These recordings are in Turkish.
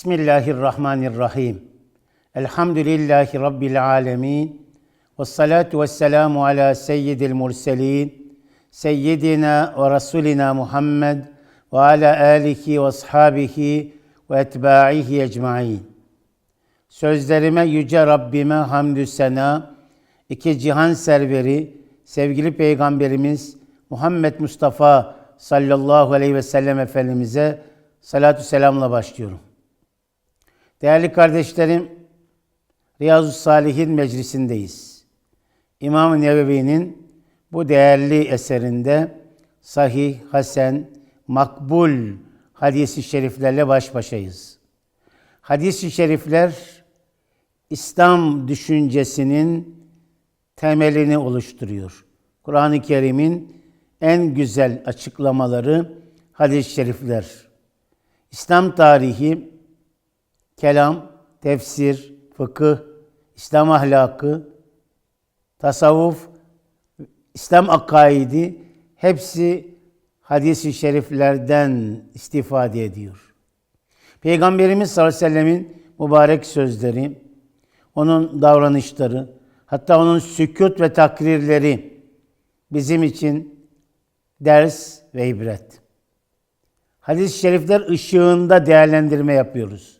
Bismillahirrahmanirrahim. Elhamdülillahi Rabbil alemin. Ve salatu ve selamu ala seyyidil murselin. Seyyidina ve Resulina Muhammed ve ala alihi ve ashabihi ve etba'ihi ecmain. Sözlerime yüce Rabbime hamdü sena, iki cihan serveri, sevgili Peygamberimiz Muhammed Mustafa sallallahu aleyhi ve sellem Efendimiz'e salatu selamla başlıyorum. Değerli kardeşlerim, Riyazu Salihin meclisindeyiz. İmam-ı Nevevi'nin bu değerli eserinde sahih, hasen, makbul hadisi şeriflerle baş başayız. Hadis-i şerifler İslam düşüncesinin temelini oluşturuyor. Kur'an-ı Kerim'in en güzel açıklamaları hadis-i şerifler. İslam tarihi, kelam, tefsir, fıkıh, İslam ahlakı, tasavvuf, İslam akaidi hepsi hadis-i şeriflerden istifade ediyor. Peygamberimiz sallallahu aleyhi ve sellemin mübarek sözleri, onun davranışları, hatta onun sükut ve takrirleri bizim için ders ve ibret. Hadis-i şerifler ışığında değerlendirme yapıyoruz.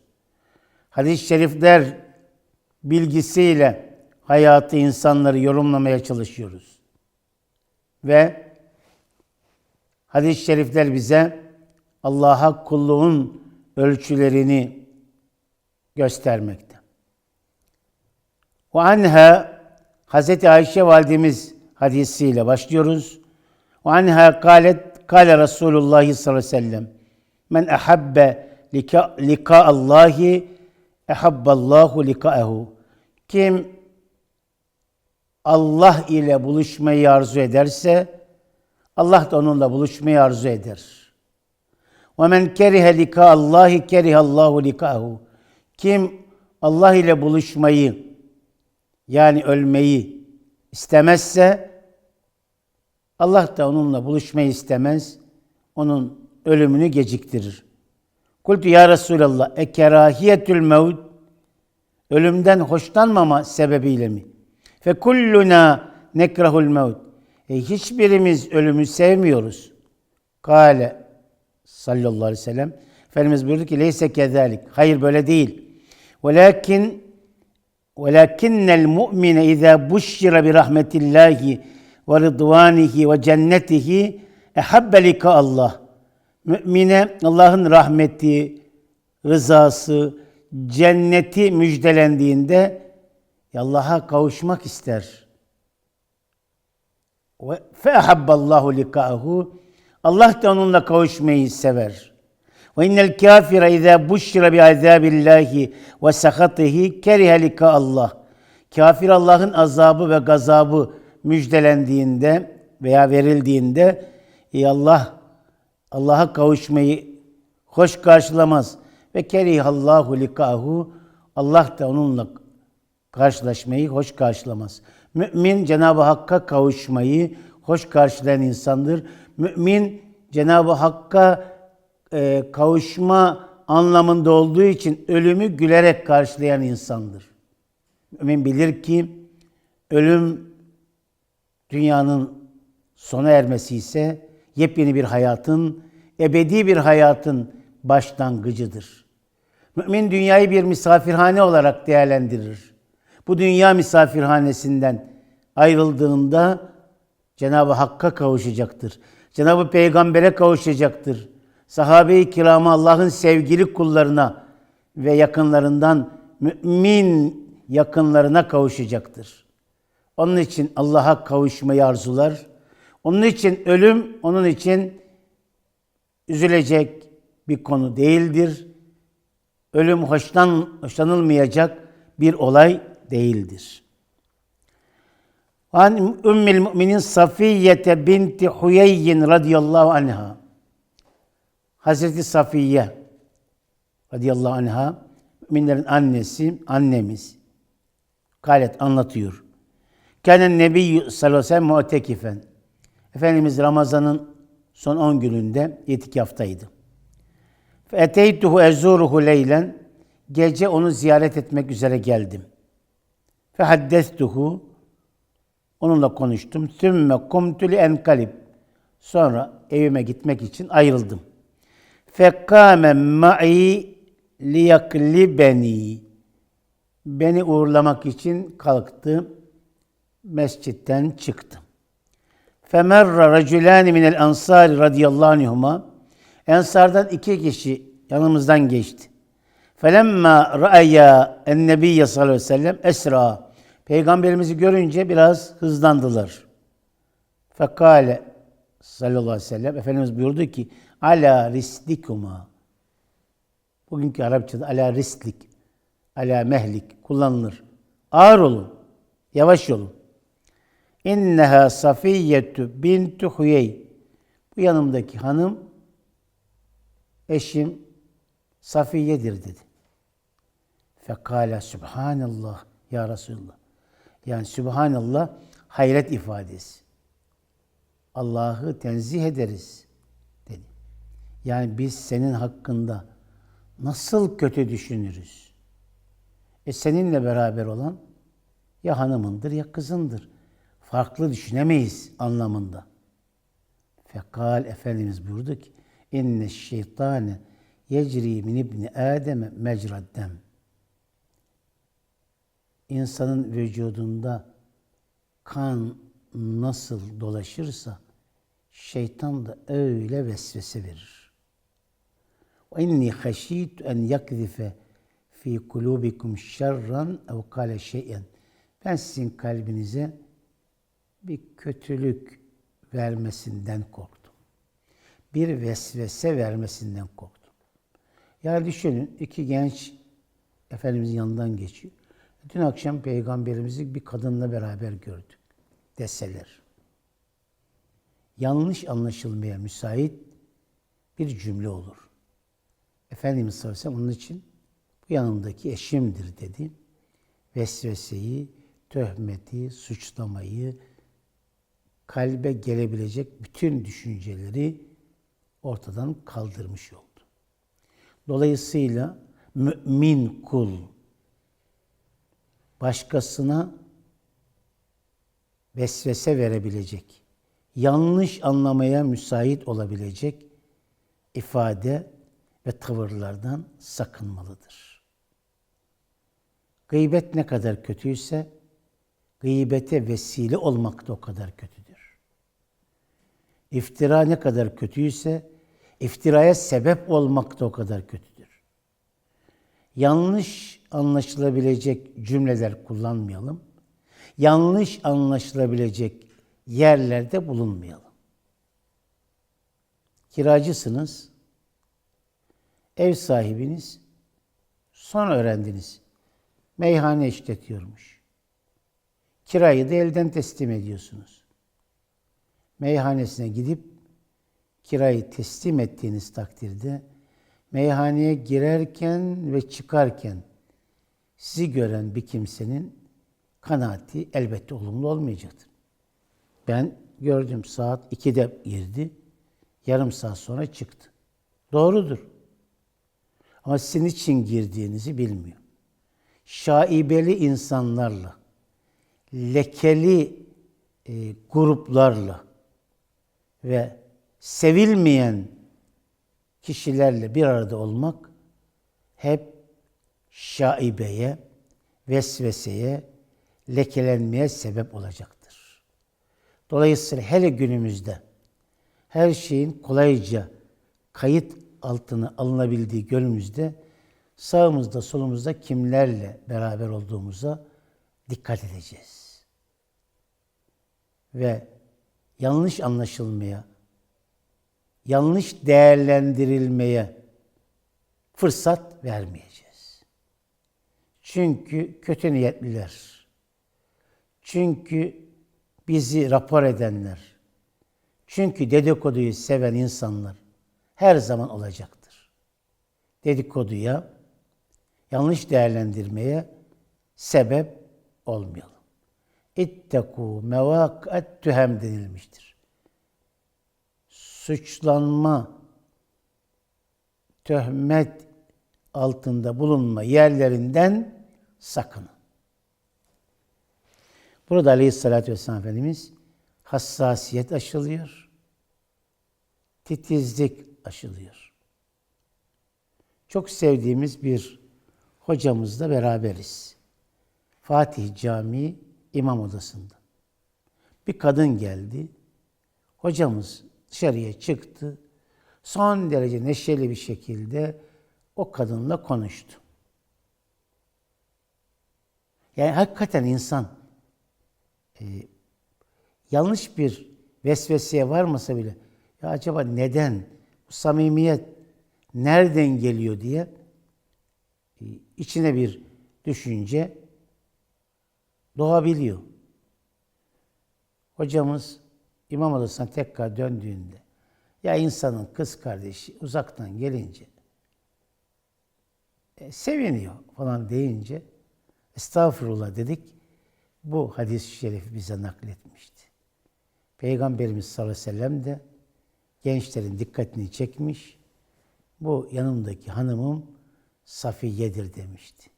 Hadis-i şerifler bilgisiyle hayatı, insanları yorumlamaya çalışıyoruz. Ve hadis-i şerifler bize Allah'a kulluğun ölçülerini göstermekte. Ve anha Hazreti Ayşe validemiz hadisiyle başlıyoruz. Ve anha kalet kale Resulullah sallallahu aleyhi ve sellem men ahabbe lika Allahi ehabballahu likaehu. Kim Allah ile buluşmayı arzu ederse Allah da onunla buluşmayı arzu eder. Ve men kerihe lika Allahi kerihallahu likaehu. Kim Allah ile buluşmayı yani ölmeyi istemezse Allah da onunla buluşmayı istemez. Onun ölümünü geciktirir. Kultu ya Resulallah ekerahiyetül mevt ölümden hoşlanmama sebebiyle mi? Fe kulluna nekrahul mevt. E, hiçbirimiz ölümü sevmiyoruz. Kale sallallahu aleyhi ve sellem. Efendimiz buyurdu ki leyse kezalik. Hayır böyle değil. Velakin velakinnel mu'mine izâ buşşira bi rahmetillahi ve rıdvanihi ve cennetihi ehabbe Allah. Mümine Allah'ın rahmeti, rızası, cenneti müjdelendiğinde Allah'a kavuşmak ister. Ve fehabballahu likahu Allah da onunla kavuşmayı sever. Ve innel kafire izâ buşşira bi azâbillâhi ve sakatihi kerihe lika Allah. Kafir Allah'ın azabı ve gazabı müjdelendiğinde veya verildiğinde Allah Allah'a kavuşmayı hoş karşılamaz ve kerihallahu likahu Allah da onunla karşılaşmayı hoş karşılamaz. Mümin Cenab-ı Hakk'a kavuşmayı hoş karşılayan insandır. Mümin Cenab-ı Hakk'a e, kavuşma anlamında olduğu için ölümü gülerek karşılayan insandır. Mümin bilir ki ölüm dünyanın sona ermesi ise yepyeni bir hayatın, ebedi bir hayatın başlangıcıdır. Mümin dünyayı bir misafirhane olarak değerlendirir. Bu dünya misafirhanesinden ayrıldığında Cenab-ı Hakk'a kavuşacaktır. Cenab-ı Peygamber'e kavuşacaktır. Sahabe-i kirama Allah'ın sevgili kullarına ve yakınlarından mümin yakınlarına kavuşacaktır. Onun için Allah'a kavuşmayı arzular. Onun için ölüm onun için üzülecek bir konu değildir. Ölüm hoşlan, hoşlanılmayacak bir olay değildir. An Ümmül Müminin Safiye binti Huyeyyin radıyallahu anha. Hazreti Safiye radıyallahu anha müminlerin annesi, annemiz. Galet anlatıyor. Kânen nebiyyü sallallahu aleyhi ve sellem mutekifen. Efendimiz Ramazan'ın son 10 gününde yetikaftaydı. Eteytuhu ezuruhu leylen. Gece onu ziyaret etmek üzere geldim. Fehaddestuhu onunla konuştum. Sümme kumtu li enkalib. Sonra evime gitmek için ayrıldım. Fekkâme ma'i liyaklibeni. Beni uğurlamak için kalktı. Mescitten çıktı. Femerra raculani minel ansari radıyallahu anhuma. Ensardan iki kişi yanımızdan geçti. Felemma ra'aya en-nebiyye sallallahu aleyhi ve sellem esra. Peygamberimizi görünce biraz hızlandılar. Fekale sallallahu aleyhi ve sellem Efendimiz buyurdu ki ala rislikuma. Bugünkü Arapçada ala rislik, ala mehlik kullanılır. Ağır olun, yavaş olun. İnneha Safiyyetu bintu Huyey. Bu yanımdaki hanım eşim Safiye'dir dedi. Fekala Subhanallah ya Resulullah. Yani Subhanallah hayret ifadesi. Allah'ı tenzih ederiz dedi. Yani biz senin hakkında nasıl kötü düşünürüz? E seninle beraber olan ya hanımındır ya kızındır. Farklı düşünemeyiz anlamında. Fekal Efendimiz buyurdu ki inne şeytane yecri min ibni Adem'e mecraddem. İnsanın vücudunda kan nasıl dolaşırsa şeytan da öyle vesvese verir. Ve inni haşitu en yakzife fi kulubikum şerran ev kale şey'en. Ben sizin kalbinize bir kötülük vermesinden korktum. Bir vesvese vermesinden korktum. Yani düşünün iki genç Efendimizin yanından geçiyor. Dün akşam peygamberimizi bir kadınla beraber gördük deseler. Yanlış anlaşılmaya müsait bir cümle olur. Efendimiz sallallahu aleyhi onun için bu yanımdaki eşimdir dedi. Vesveseyi, töhmeti, suçlamayı, kalbe gelebilecek bütün düşünceleri ortadan kaldırmış oldu. Dolayısıyla mümin kul başkasına vesvese verebilecek, yanlış anlamaya müsait olabilecek ifade ve tavırlardan sakınmalıdır. Gıybet ne kadar kötüyse, gıybete vesile olmak da o kadar kötüdür. İftira ne kadar kötüyse, iftiraya sebep olmak da o kadar kötüdür. Yanlış anlaşılabilecek cümleler kullanmayalım. Yanlış anlaşılabilecek yerlerde bulunmayalım. Kiracısınız, ev sahibiniz, son öğrendiniz, meyhane işletiyormuş. Kirayı da elden teslim ediyorsunuz. Meyhanesine gidip kirayı teslim ettiğiniz takdirde meyhaneye girerken ve çıkarken sizi gören bir kimsenin kanaati elbette olumlu olmayacaktır. Ben gördüm saat 2'de girdi, yarım saat sonra çıktı. Doğrudur. Ama sizin için girdiğinizi bilmiyor. Şaibeli insanlarla, lekeli e, gruplarla ve sevilmeyen kişilerle bir arada olmak hep şaibeye, vesveseye, lekelenmeye sebep olacaktır. Dolayısıyla hele günümüzde her şeyin kolayca kayıt altına alınabildiği günümüzde sağımızda solumuzda kimlerle beraber olduğumuza dikkat edeceğiz. Ve yanlış anlaşılmaya, yanlış değerlendirilmeye fırsat vermeyeceğiz. Çünkü kötü niyetliler, çünkü bizi rapor edenler, çünkü dedikoduyu seven insanlar her zaman olacaktır. Dedikoduya, yanlış değerlendirmeye sebep olmayalım. İttekû mevâk'at tühem denilmiştir. Suçlanma, töhmet altında bulunma yerlerinden sakının. Burada Aleyhisselatü Vesselam Efendimiz hassasiyet aşılıyor. Titizlik aşılıyor. Çok sevdiğimiz bir hocamızla beraberiz. Fatih Camii İmam Odası'nda. Bir kadın geldi. Hocamız dışarıya çıktı. Son derece neşeli bir şekilde o kadınla konuştu. Yani hakikaten insan e, yanlış bir vesveseye varmasa bile ya acaba neden bu samimiyet nereden geliyor diye e, içine bir düşünce doğabiliyor. Hocamız İmam Odası'na tekrar döndüğünde ya insanın kız kardeşi uzaktan gelince e, seviniyor falan deyince estağfurullah dedik. Bu hadis-i şerif bize nakletmişti. Peygamberimiz sallallahu aleyhi ve sellem de gençlerin dikkatini çekmiş. Bu yanımdaki hanımım Safiye'dir demişti.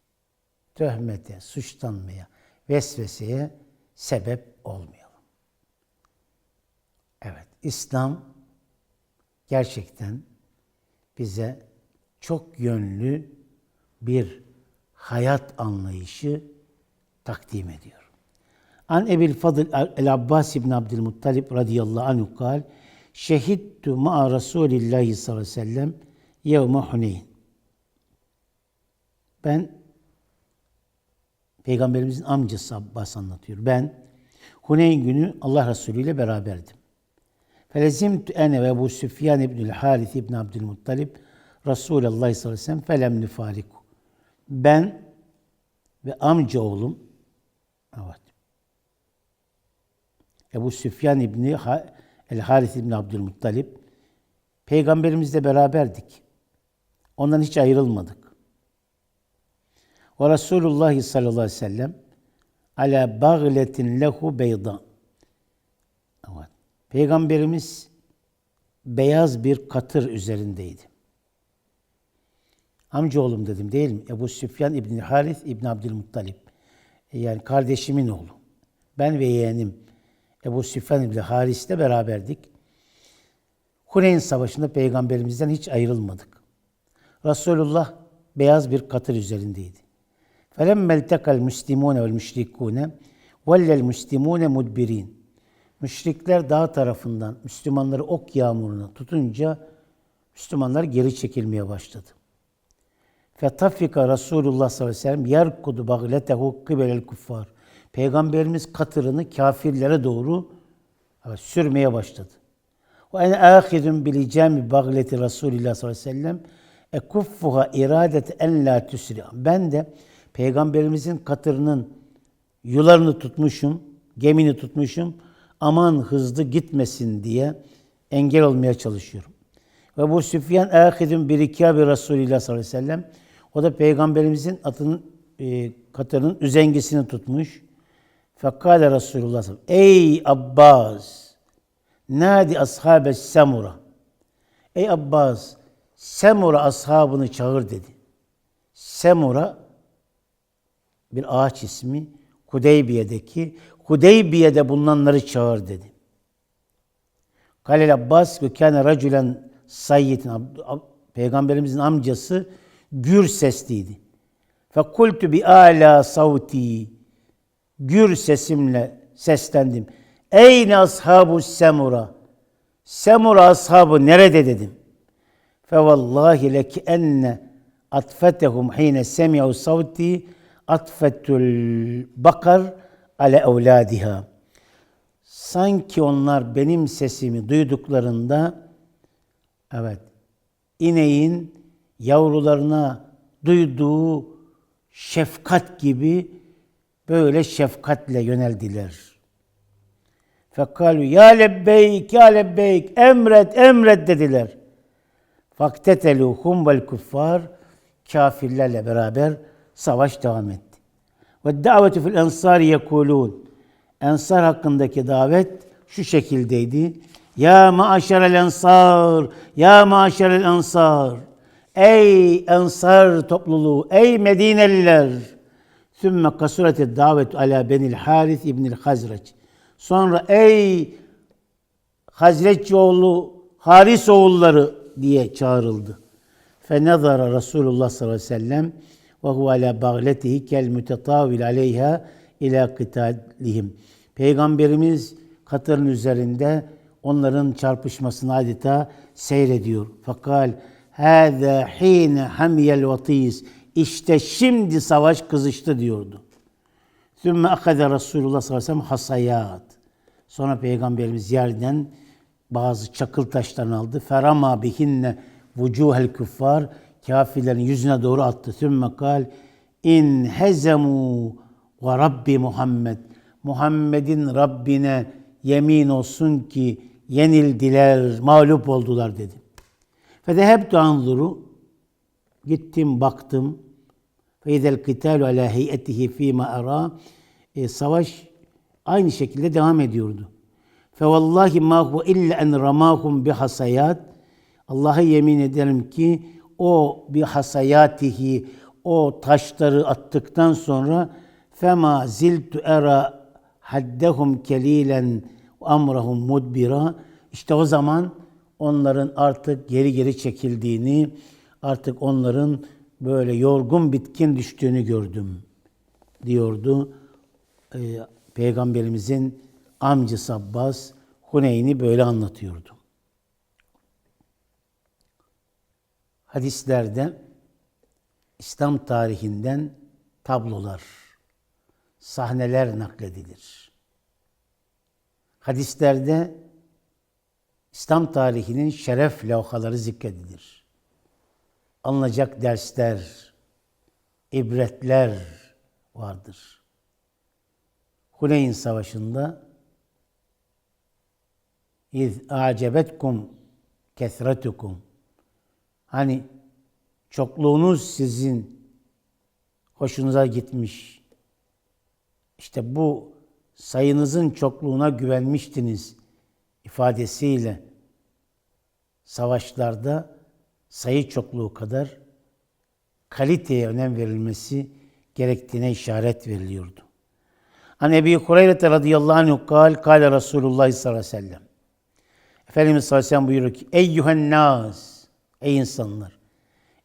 Töhmete, suçlanmaya, vesveseye sebep olmayalım. Evet, İslam gerçekten bize çok yönlü bir hayat anlayışı takdim ediyor. An Ebil Fadıl el Abbas ibn Abdülmuttalib radıyallahu anhu kal Şehittu ma'a Resulillahi sallallahu aleyhi ve sellem yevme Huneyn. Ben Peygamberimizin amcası Abbas anlatıyor. Ben Huneyn günü Allah Resulü ile beraberdim. Felezimtu ene ve Ebu Süfyan ibnül Harith ibn Abdülmuttalib Resulullah sallallahu aleyhi ve sellem felem nifariku. Ben ve amca oğlum evet. Ebu Süfyan İbni El Haris İbni Abdülmuttalib Peygamberimizle beraberdik. Ondan hiç ayrılmadık. Ve Resulullah sallallahu aleyhi ve sellem ala bagletin lehu beyda. Evet. Peygamberimiz beyaz bir katır üzerindeydi. Amcaoğlum dedim değil mi? Ebu Süfyan İbni Haris İbni Abdülmuttalib. Yani kardeşimin oğlu. Ben ve yeğenim Ebu Süfyan İbni Haris'le beraberdik. Huneyn Savaşı'nda peygamberimizden hiç ayrılmadık. Resulullah beyaz bir katır üzerindeydi. فَلَمَّ الْتَقَى الْمُسْلِمُونَ وَالْمُشْرِكُونَ وَلَّ الْمُسْلِمُونَ مُدْبِر۪ينَ Müşrikler dağ tarafından Müslümanları ok yağmuruna tutunca Müslümanlar geri çekilmeye başladı. Fetafika Resulullah sallallahu aleyhi ve sellem yerkudu bagletehu kıbelel kuffar. Peygamberimiz katırını kafirlere doğru evet, sürmeye başladı. Ve ene ahidun bil icami bagleti Resulillah sallallahu aleyhi ve sellem ekuffuha iradet en la tüsri. Ben de peygamberimizin katırının yularını tutmuşum, gemini tutmuşum. Aman hızlı gitmesin diye engel olmaya çalışıyorum. Ve bu Süfyan ahidun bir ikabi Resulillah sallallahu aleyhi ve sellem o da peygamberimizin atının e, katırının üzengisini tutmuş. Fekale Resulullah Ey Abbas! Nadi ashabe semura. Ey Abbas! Semura ashabını çağır dedi. Semura bir ağaç ismi. Hudeybiye'deki Hudeybiye'de bulunanları çağır dedi. Kalel Abbas ve kâne racülen sayyitin Peygamberimizin amcası gür sesliydi. Fekultu bi ala savti gür sesimle seslendim. Eyne ashabu semura? Semura ashabı nerede dedim. Fe vallahi leki enne atfetehum hine semi'u savti atfetul bakar ale evladiha. Sanki onlar benim sesimi duyduklarında evet ineğin yavrularına duyduğu şefkat gibi böyle şefkatle yöneldiler. Fekalu ya lebbeyk ya lebbeyk emret emret dediler. Fakteteluhum vel kuffar kafirlerle beraber savaş devam etti. Ve davetu fil ensari yekulun. Ensar hakkındaki davet şu şekildeydi. Ya maaşerel ensar, ya maaşerel ensar. Ey Ensar topluluğu, ey Medineliler. Sümme kasureti davetu ala benil Haris ibnil Hazreç. Sonra ey Hazreç oğlu Haris oğulları diye çağrıldı. Fenazara Resulullah sallallahu aleyhi ve sellem ve huve ala bagletihi kel mütetavil aleyha ila kıtalihim. Peygamberimiz katırın üzerinde onların çarpışmasını adeta seyrediyor. Fakal hâzâ hîne hamiyel vatîs. İşte şimdi savaş kızıştı diyordu. Sümme akade Resulullah sallallahu aleyhi hasayat. Sonra Peygamberimiz yerden bazı çakıl taşlarını aldı. Ferama bihinne vucuhel kuffar. Kafirlerin yüzüne doğru attı. Sümme kal in hezemu ve Rabbi Muhammed. Muhammed'in Rabbine yemin olsun ki yenildiler, mağlup oldular dedi. Fedehebtu anzuru. Gittim baktım. Feizel kitalu ala heyetihi fîme ara. Savaş aynı şekilde devam ediyordu. Fe vallahi ma hu illa en ramahum bi hasayat. Allah'a yemin ederim ki o bir hasayatihi o taşları attıktan sonra fema ziltu era haddehum kelilen amrahum mudbira. İşte o zaman onların artık geri geri çekildiğini, artık onların böyle yorgun bitkin düştüğünü gördüm diyordu. Ee, Peygamberimizin amcası Abbas Huneyn'i böyle anlatıyordu. Hadislerde İslam tarihinden tablolar, sahneler nakledilir. Hadislerde İslam tarihinin şeref levhaları zikredilir. Alınacak dersler, ibretler vardır. Huneyn Savaşı'nda İz acebetkum kesretukum Hani çokluğunuz sizin hoşunuza gitmiş. İşte bu sayınızın çokluğuna güvenmiştiniz ifadesiyle savaşlarda sayı çokluğu kadar kaliteye önem verilmesi gerektiğine işaret veriliyordu. An Ebi Hureyre radıyallahu anh kal, kale Resulullah sallallahu aleyhi ve sellem. Efendimiz sallallahu aleyhi ve sellem buyuruyor ki, Eyyühen nas, ey insanlar,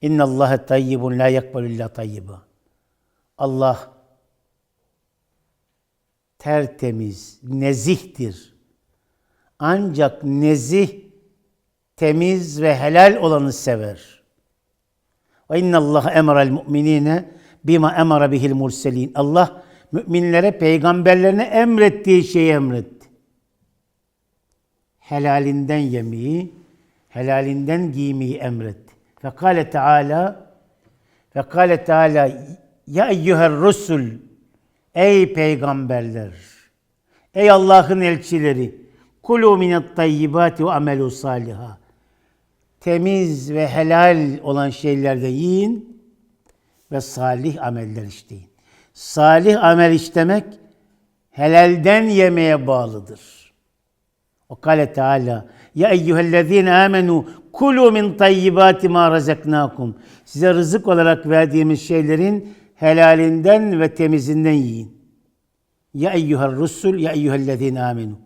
inna Allahe tayyibun la yakbalu illa tayyiba. Allah tertemiz, nezihtir. Ancak nezih, temiz ve helal olanı sever. Ve inna Allah emra'l mu'minine bima emara bihil murselin. Allah müminlere peygamberlerine emrettiği şeyi emretti. Helalinden yemeği, helalinden giymeyi emretti. Fekale Teala Fekale Teala Ya eyyüher rusul Ey peygamberler Ey Allah'ın elçileri Kulu minet tayyibati ve amelu saliha Temiz ve helal olan şeylerde yiyin ve salih ameller işleyin. Salih amel işlemek helalden yemeye bağlıdır. Kale Teala ya eyyühellezine amenu kulu min tayyibati ma razaknakum. Size rızık olarak verdiğimiz şeylerin helalinden ve temizinden yiyin. Ya eyyühel rusul ya eyyühellezine amenu.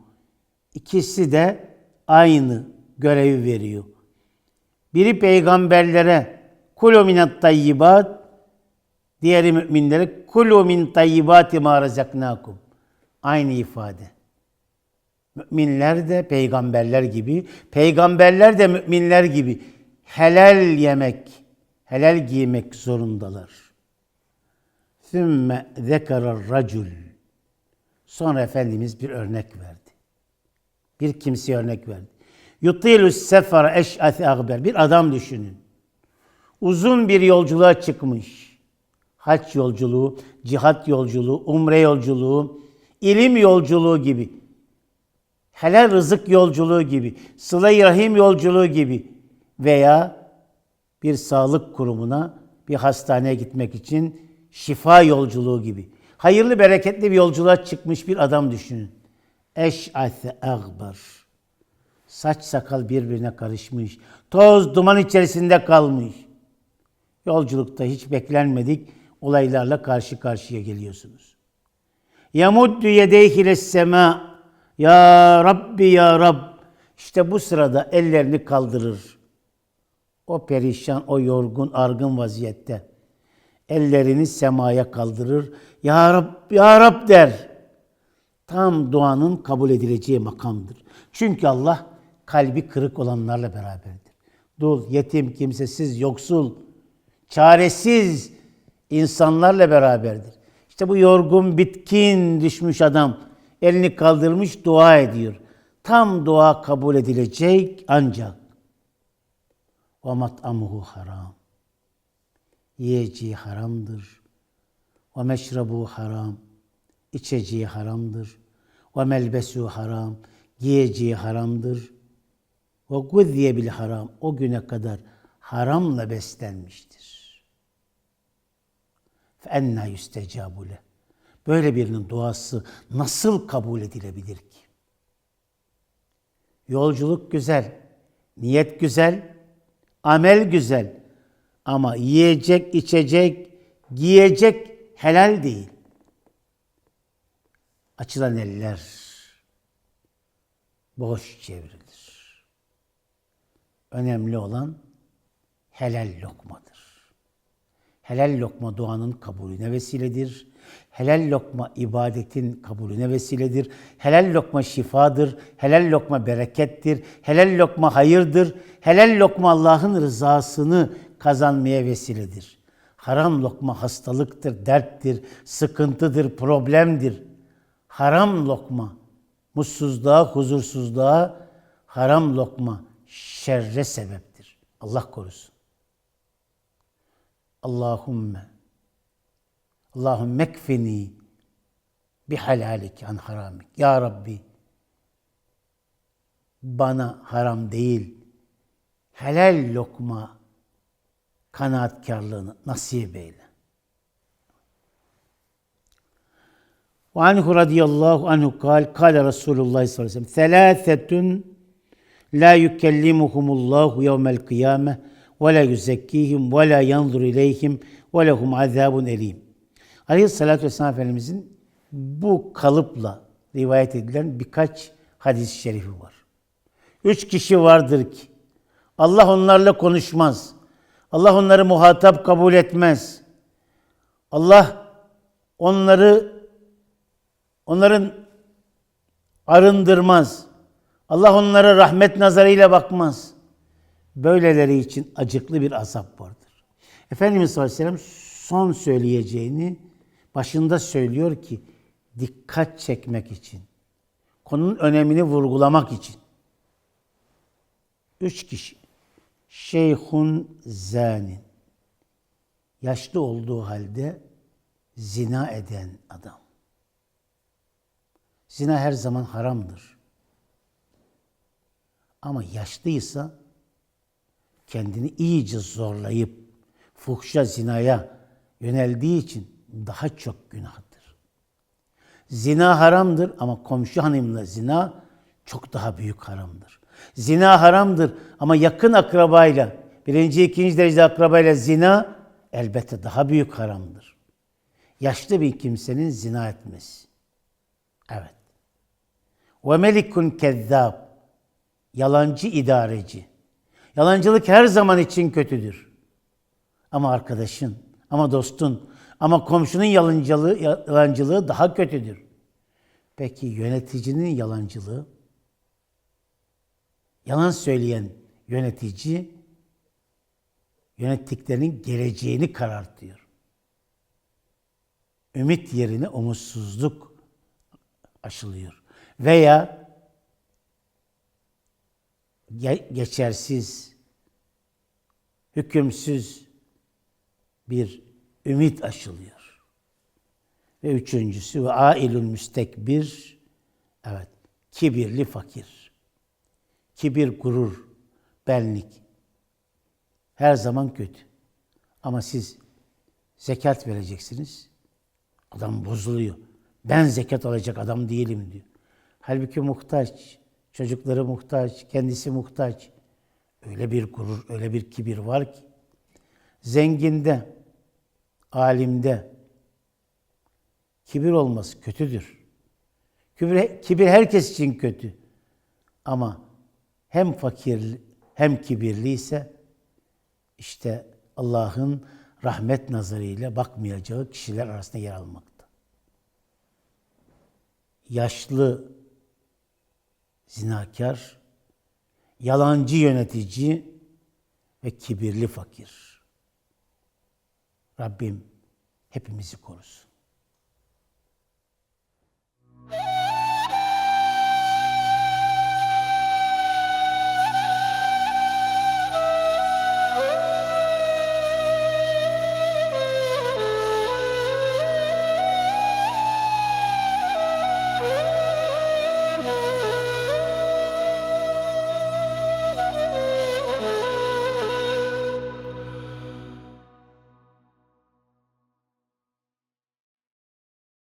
İkisi de aynı görevi veriyor. Biri peygamberlere kulu minat tayyibat, diğeri müminlere kulu min tayyibati ma. Aynı ifade. Müminler de peygamberler gibi, peygamberler de müminler gibi helal yemek, helal giymek zorundalar. Sümme zekerer racul. Sonra Efendimiz bir örnek verdi. Bir kimseye örnek verdi. Yutilus sefer eş'ati akber. Bir adam düşünün. Uzun bir yolculuğa çıkmış. Haç yolculuğu, cihat yolculuğu, umre yolculuğu, ilim yolculuğu gibi helal rızık yolculuğu gibi, sıla-i rahim yolculuğu gibi veya bir sağlık kurumuna, bir hastaneye gitmek için şifa yolculuğu gibi. Hayırlı, bereketli bir yolculuğa çıkmış bir adam düşünün. Eş'ate agbar. Saç sakal birbirine karışmış. Toz duman içerisinde kalmış. Yolculukta hiç beklenmedik olaylarla karşı karşıya geliyorsunuz. Yamuddu yedeyhi sema. Ya Rabbi ya Rab. İşte bu sırada ellerini kaldırır. O perişan, o yorgun, argın vaziyette ellerini semaya kaldırır. Ya Rab, Ya Rab der. Tam duanın kabul edileceği makamdır. Çünkü Allah kalbi kırık olanlarla beraberdir. Dul, yetim, kimsesiz, yoksul, çaresiz insanlarla beraberdir. İşte bu yorgun, bitkin düşmüş adam elini kaldırmış dua ediyor. Tam dua kabul edilecek ancak ve mat'amuhu haram. Yiyeceği haramdır. Ve meşrabu haram. İçeceği haramdır. Ve melbesu haram. Giyeceği haramdır. Ve guzziye bil haram. O güne kadar haramla beslenmiştir. Enna yüstecabu leh. Böyle birinin duası nasıl kabul edilebilir ki? Yolculuk güzel, niyet güzel, amel güzel. Ama yiyecek, içecek, giyecek helal değil. Açılan eller boş çevrilir. Önemli olan helal lokmadır. Helal lokma duanın kabulüne vesiledir. Helal lokma ibadetin kabulüne vesiledir. Helal lokma şifadır. Helal lokma berekettir. Helal lokma hayırdır. Helal lokma Allah'ın rızasını kazanmaya vesiledir. Haram lokma hastalıktır, derttir, sıkıntıdır, problemdir. Haram lokma mutsuzluğa, huzursuzluğa, haram lokma şerre sebeptir. Allah korusun. Allahümme Allahümme ekfini bi halalik an haramik. Ya Rabbi bana haram değil helal lokma kanaatkarlığını nasip eyle. Ve anhu radıyallahu anhu kal, kal Resulullah sallallahu aleyhi ve sellem, Thelâthetun la yukellimuhumullahu yevmel kıyame ve la yuzekkihim ve la yanzur ileyhim ve lehum azabun elim. Aleyhissalatü vesselam Efendimizin bu kalıpla rivayet edilen birkaç hadis-i şerifi var. Üç kişi vardır ki Allah onlarla konuşmaz. Allah onları muhatap kabul etmez. Allah onları onların arındırmaz. Allah onlara rahmet nazarıyla bakmaz. Böyleleri için acıklı bir azap vardır. Efendimiz sallallahu aleyhi ve sellem son söyleyeceğini başında söylüyor ki dikkat çekmek için. Konunun önemini vurgulamak için. Üç kişi. Şeyhun zanin. Yaşlı olduğu halde zina eden adam. Zina her zaman haramdır. Ama yaşlıysa kendini iyice zorlayıp fuhşa zinaya yöneldiği için daha çok günahtır. Zina haramdır ama komşu hanımla zina çok daha büyük haramdır. Zina haramdır ama yakın akrabayla, birinci, ikinci derece akrabayla zina elbette daha büyük haramdır. Yaşlı bir kimsenin zina etmesi. Evet. Ve melikun kezzab. Yalancı idareci. Yalancılık her zaman için kötüdür. Ama arkadaşın, ama dostun, ama komşunun yalancılığı, yalancılığı daha kötüdür. Peki yöneticinin yalancılığı? Yalan söyleyen yönetici yönettiklerinin geleceğini karartıyor. Ümit yerine umutsuzluk aşılıyor. Veya geçersiz, hükümsüz bir ümit aşılıyor. Ve üçüncüsü ve ailül müstekbir, evet, kibirli fakir. Kibir, gurur, benlik her zaman kötü. Ama siz zekat vereceksiniz. Adam bozuluyor. Ben zekat alacak adam değilim diyor. Halbuki muhtaç, çocukları muhtaç, kendisi muhtaç. Öyle bir gurur, öyle bir kibir var ki. zenginde, alimde kibir olması kötüdür. Kibir, kibir herkes için kötü. Ama hem fakir hem kibirli ise işte Allah'ın rahmet nazarıyla bakmayacağı kişiler arasında yer almakta. Yaşlı zinakar, yalancı yönetici ve kibirli fakir. Rabbim hepimizi korusun.